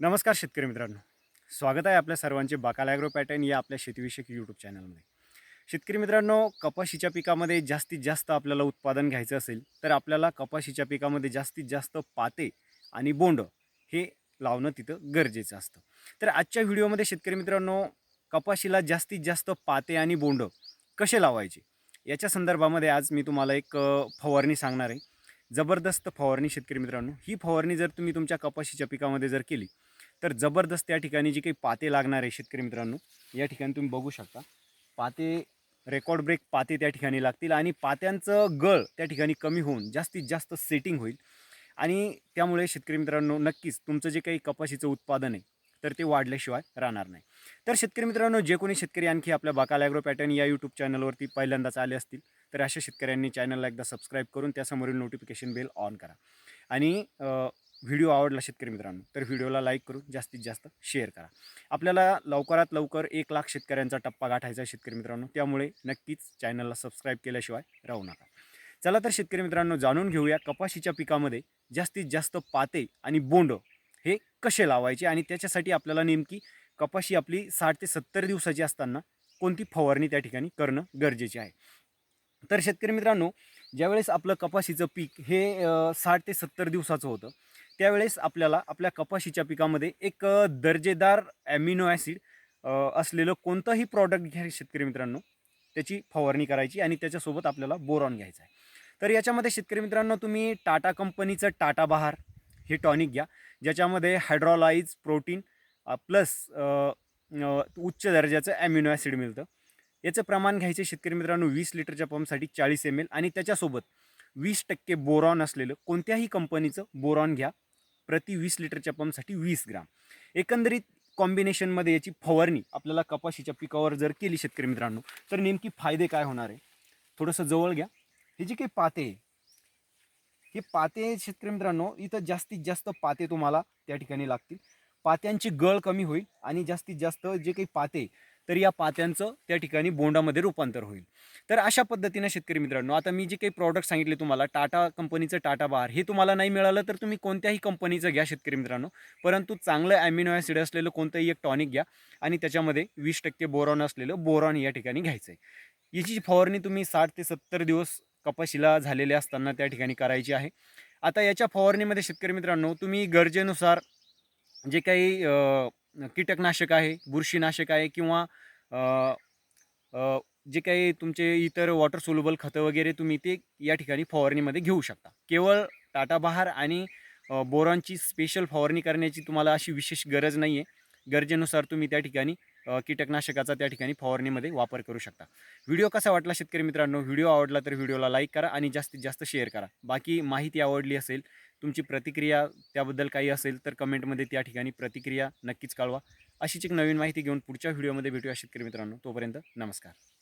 नमस्कार शेतकरी मित्रांनो. स्वागत आहे आपल्या सर्वांचे बाकाल ॲग्रो पॅटर्न या आपल्या शेतीविषयक यूट्यूब चॅनलमध्ये. शेतकरी मित्रांनो कपाशीच्या पिकामध्ये जास्तीत जास्त आपल्याला उत्पादन घ्यायचं असेल तर आपल्याला कपाशीच्या पिकामध्ये जास्तीत जास्त पाते आणि बोंड हे लावणं तिथं गरजेचं असतं. तर आजच्या व्हिडिओमध्ये शेतकरी मित्रांनो कपाशीला जास्तीत जास्त पाते आणि बोंड कसे लावायचे? याच्या संदर्भामध्ये आज मी तुम्हाला एक फवारणी सांगणार आहे. जबरदस्त फवारणी शेतकरी मित्रांनो. ही फवारणी जर तुम्ही तुमच्या कपाशीच्या पिकामध्ये जर केली तर जबरदस्त त्या ठिकाणी जी काही पाते लागणार आहे शेतकरी मित्रांनो या ठिकाणी तुम्ही बघू शकता. पाते रेकॉर्ड ब्रेक पाते त्या ठिकाणी लागतील आणि पात्यांचं गळ त्या ठिकाणी कमी होऊन जास्तीत जास्त सेटिंग होईल. आणि त्यामुळे शेतकरी मित्रांनो नक्कीच तुमचं जे काही कपाशीचं उत्पादन आहे तर ते वाढल्याशिवाय राहणार नाही. तर शेतकरी मित्रांनो जे कोणी शेतकरी आणखी आपल्या बाकाल ॲग्रो पॅटर्न या यूट्यूब चॅनलवरती पहिल्यांदाच आले असतील तर अशा शेतकऱ्यांनी चॅनलला एकदा सबस्क्राईब करून त्यासमोरील नोटिफिकेशन बेल ऑन करा. आणि व्हिडिओ आवडला शेतकरी मित्रांनो तर व्हिडिओला लाईक करून जास्तीत जास्त शेअर करा. आपल्याला लवकरात लवकर एक लाख शेतकऱ्यांचा टप्पा गाठायचा आहे शेतकरी मित्रांनो त्यामुळे नक्कीच चॅनलला सबस्क्राईब केल्याशिवाय राहू नका. चला तर शेतकरी मित्रांनो जाणून घेऊया कपाशीच्या पिकामध्ये जास्तीत जास्त पाते आणि बोंड हे कसे लावायचे आणि त्याच्यासाठी आपल्याला नेमकी कपाशी आपली साठ ते सत्तर दिवसाची असताना कोणती फवारणी त्या ठिकाणी करणं गरजेचे आहे. तर शेतकरी मित्रांनो ज्यावेळेस आपलं कपाशीचं पीक हे साठ ते सत्तर दिवसाचं होतं त्यावेळेस आपल्याला आपल्या कपाशीच्या पिकामध्ये एक दर्जेदार ॲमिनो ॲसिड असलेलं कोणतंही प्रॉडक्ट घ्या शेतकरी मित्रांनो त्याची फवारणी करायची आणि त्याच्यासोबत आपल्याला बोरॉन घ्यायचा आहे. तर याच्यामध्ये शेतकरी मित्रांनो तुम्ही टाटा कंपनीचं टाटा बहार हे टॉनिक घ्या ज्याच्यामध्ये हायड्रॉलाइज प्रोटीन प्लस उच्च दर्जाचं ॲमिनो ॲसिड मिळतं. याचं प्रमाण घ्यायचे शेतकरी मित्रांनो वीस लिटरच्या पंपसाठी चाळीस एम एल आणि त्याच्यासोबत वीस टक्के बोरॉन असलेलं कोणत्याही कंपनीचं बोरॉन घ्या. प्रति वीस लिटरच्या पंपसाठी वीस ग्राम. एकंदरीत कॉम्बिनेशनमध्ये याची फवारणी आपल्याला कपाशीच्या पिकावर जर केली शेतकरी मित्रांनो तर नेमकी फायदे काय होणार आहे? थोडंसं जवळ घ्या. हे जे काही पाते आहे, हे पाते शेतकरी मित्रांनो इथं जास्तीत जास्त पाते तुम्हाला त्या ठिकाणी लागतील. पात्यांची गळ कमी होईल आणि जास्तीत जास्त जे काही पाते तर या पात्यांचं त्या ठिकाणी बोंडामध्ये रूपांतर होईल. तर अशा पद्धतीनं शेतकरी मित्रांनो आता मी जे काही प्रॉडक्ट सांगितले तुम्हाला टाटा कंपनीचं टाटा बार हे तुम्हाला नाही मिळालं तर तुम्ही कोणत्याही कंपनीचं घ्या शेतकरी मित्रांनो. परंतु चांगलं ॲमिनो ॲसिड असलेलं कोणतंही एक टॉनिक घ्या आणि त्याच्यामध्ये वीस टक्के बोरॉन असलेलं बोरॉन या ठिकाणी घ्यायचं आहे याची फवारणी तुम्ही साठ ते सत्तर दिवस कपाशीला झालेले असताना त्या ठिकाणी करायची आहे. आता याच्या फवारणीमध्ये शेतकरी मित्रांनो तुम्ही गरजेनुसार जे काही कीटकनाशक आहे बुरशीनाशक आहे किंवा जे काही तुमचे इतर वॉटर सोल्युबल खतं वगैरे तुम्ही ते या ठिकाणी फवारणीमध्ये घेऊ शकता. केवळ टाटा बहार आणि बोरांची बोरॉनची स्पेशल फवारणी करण्याची तुम्हाला अशी विशेष गरज नाही आहे गरजेनुसार तुम्ही त्या ठिकाणी कीटकनाशकाचा त्या ठिकाणी फवारणीमध्ये वापर करू शकता. व्हिडिओ कसा वाटला शेतकरी मित्रांनो? व्हिडिओ आवडला तर व्हिडिओला लाईक करा आणि जास्तीत जास्त शेअर करा. बाकी माहिती आवडली असेल तुमची प्रतिक्रिया त्याबद्दल काही असेल तर कमेंटमध्ये त्या ठिकाणी प्रतिक्रिया नक्कीच कळवा. अशीच एक नवीन माहिती घेऊन पुढच्या व्हिडिओमध्ये भेटूया शेतकरी मित्रांनो. तोपर्यंत नमस्कार.